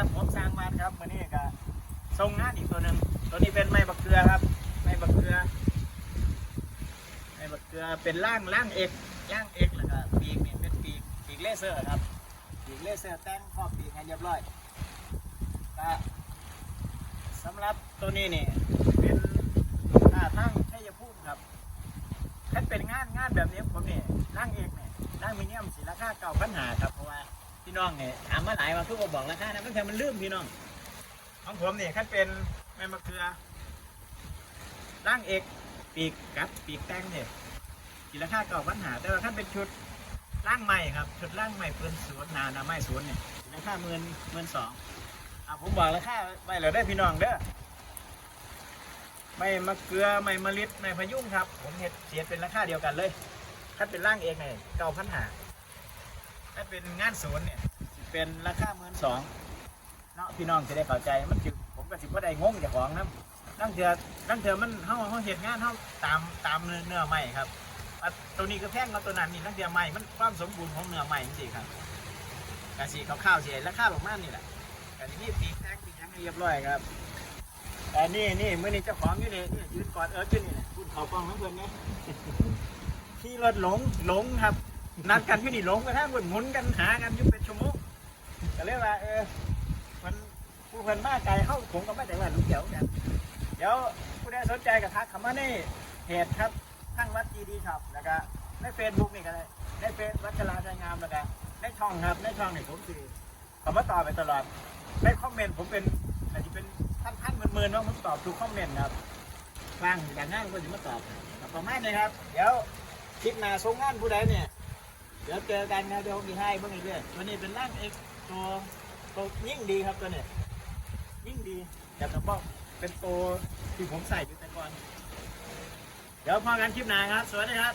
ครับผมสร้างมาครับวันนี้ก็ทรงงานอีกตัวหนึ่งตัวนี้เป็นไม้บักเกลือครับ ไม้บักเกลือไม้บักเกลือเป็นล่างล่างเอกล่างเอกแล้วก็ปีกนี่เป็นปีกปีกเลเซอร์ครับปีกเลเซอร์แต่งครอบปีกให้เรียบร้อยก็สำหรับตัวนี้นี่เป็นหน้าตั้งชัยภูมิครับถ้าเป็นงานงานแบบนี้ผมนี่ล่างเอกเนี่ยล่างมิเนียมสีราคาเก่าปัญหาครับเพราะว่า พี่น้องเนี่ยถามมาหลายวันทุกคนบอกราคานะมันแค่มันลืมพี่น้อง ของผมเนี่ยขั้นเป็นแม่มะเขือร่างเอกปีกกับปีกแตงเนี่ยกีราคาเก่าปัญหา แต่ว่าขั้นเป็นชุดร่างใหม่ครับชุดร่างใหม่เปืนสวนนานาไม้สวนเนี่ยราคาหมื่นหมื่นสองอะผมบอกราคาไว้เลยได้พี่น้องเด้อไม่มะเกลือไม่มะลิดไม่พยุ่งครับ ผมเห็ดเสียเป็นราคาเดียวกันเลยถ้าเป็นร่างเอกเนี่ยเก้าพันหาถ้าเป็นงานศูนเนี่ย เป็นราคาหมื่นสองเนาะพี่น้องจะได้เข้าใจมันจิผมก็สิบ่ได้งงเจ้าของนะนั่งเถื่อนั่งเถื่อมันเฮาเฮาเฮ็ดงานเฮาตามตามเนื้อเนื้อใหม่ครับอะตัวนี้ก็แพงกว่าตัวนั้นนี่นั่งเถื่อใหม่มันความสมบูรณ์ของเนื้อใหม่จริงๆครับกะสีขาวๆสิราคาประมาณนี้แหละกะสิมีปีกแทงปีกหยังให้เรียบร้อยครับแต่นี่นี่มื้อนี้เจ้าของอยู่นี่นี่ยืนกอดเอิร์ธอยู่นี่นะคุณเขาป้องน้ำเพิ่นนะขี่รถหลงหลงครับนัดกันอยู่นี่หลงไปทางบนหมุนกันหากันอยู่เป็นชั่วโมง ก็เรียกว่าเออมันผู้เพิ่นมาไกลเข้าผมก็ไม่ได้ว่าลูกเดียวกันเดี๋ยวผู้ใดสนใจก็ทักเข้ามาในเพจครับทั้งวัดจีดีครับแล้วก็ในเฟซบุ๊กนี่ก็ได้ในเฟซวัดจราใจงามแล้วก็ในช่องครับในช่องนี่ผมคือเขามาตอบไปตลอดในคอมเมนต์ผมเป็นอาจจะเป็นท่านท่านๆหมื่นๆว่าผมตอบทุกคอมเมนต์ครับฟังอย่างนั้นก็จะมาตอบครับประมาณนี้ครับ เดี๋ยวคลิปหน้าส่งงานผู้ใดเนี่ยเดี๋ยวเจอกันนะเดี๋ยวผมมีให้เบิ่งอีกเรื่อยตัวนี้เป็นร่างเอก ตัวตัวยิ่งดีครับตัวเนี้ยยิ่งดีแต่กระป๋องเป็นตัวที่ผมใส่อยู่แต่ก่อน เดี๋ยวพอกันคลิปหน้าครับ สวัสดีครับ